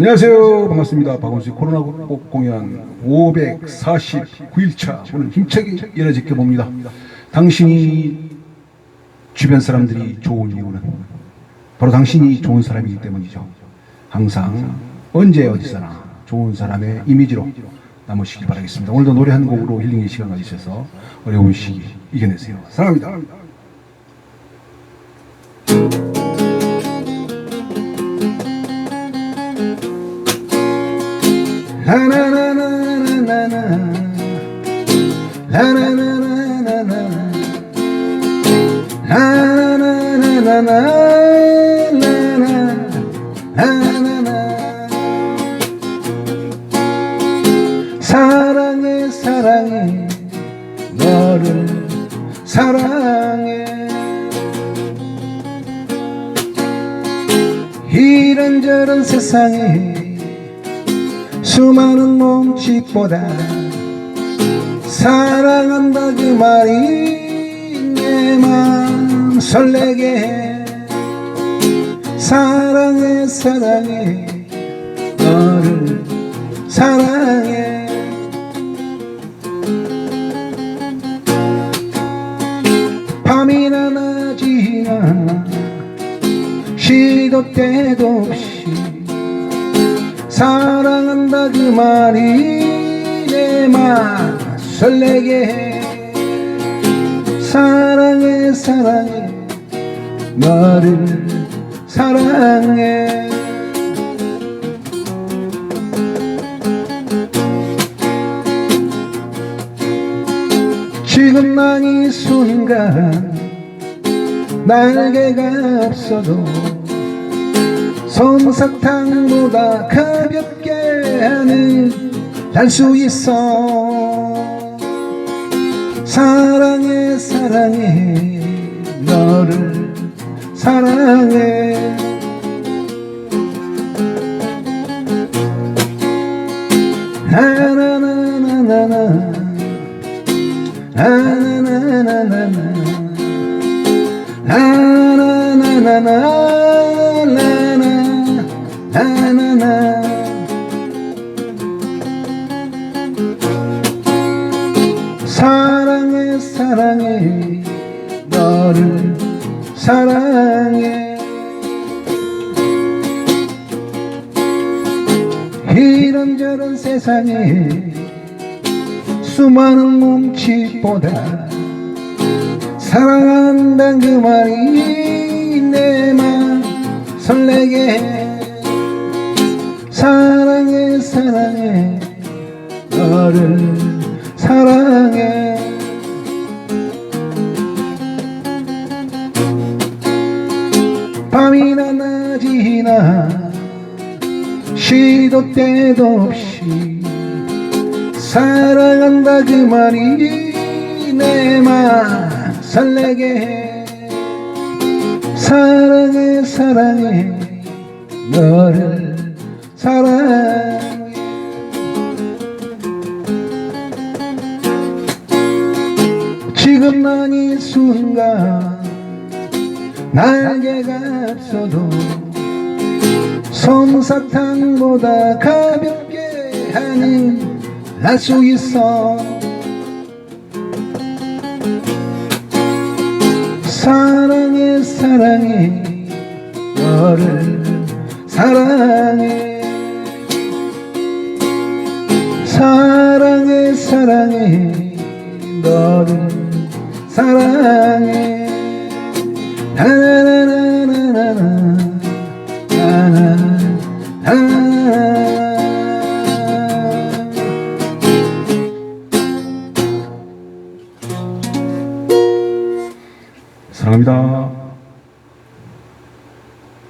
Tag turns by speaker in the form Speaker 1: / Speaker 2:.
Speaker 1: 안녕하세요. 반갑습니다. 박원수의 코로나 극복 공연 549일차 오늘 힘차게 일어 지켜봅니다. 당신이 주변 사람들이 좋은 이유는 바로 당신이 좋은 사람이기 때문이죠. 항상 언제 어디서나 좋은 사람의 이미지로 남으시길 바라겠습니다. 오늘도 노래 한 곡으로 힐링의 시간 가지셔서 어려운 시기 이겨내세요. 사랑합니다. 사랑해 사랑해 너를 사랑해. 이런저런 세상에 수많은 몸짓보다 사랑한다 그 말이 내 마음. 설레게 해. 사랑해 사랑해. 너를 사랑해. 밤이나 낮이나 시도 때도 없이 사랑한다 그 말이 내맘 설레게 해. 사랑해 사랑해. 너를 사랑해. 지금 난 이 순간 날개가 없어도 솜사탕보다 가볍게 하늘 날수 있어. 사랑해 사랑해 너를 사랑해. 나나나나나 나 나나나나 나나 나나나 나나나나나나 사랑해 사랑해 너를 사랑해. 이런저런 세상에 수많은 몸짓보다 사랑한다는 그 말이 낮이나 시도 때도 없이 사랑한다 그 말이 내 맘 설레게 해. 사랑해 사랑해 너를 사랑해. 지금 난 이 순간 날개가 없어도 솜사탕보다 가볍게 하는 날수 있어. 사랑해 사랑해 너를 사랑해. 사랑해 사랑해 너를 사랑해 사랑합니다.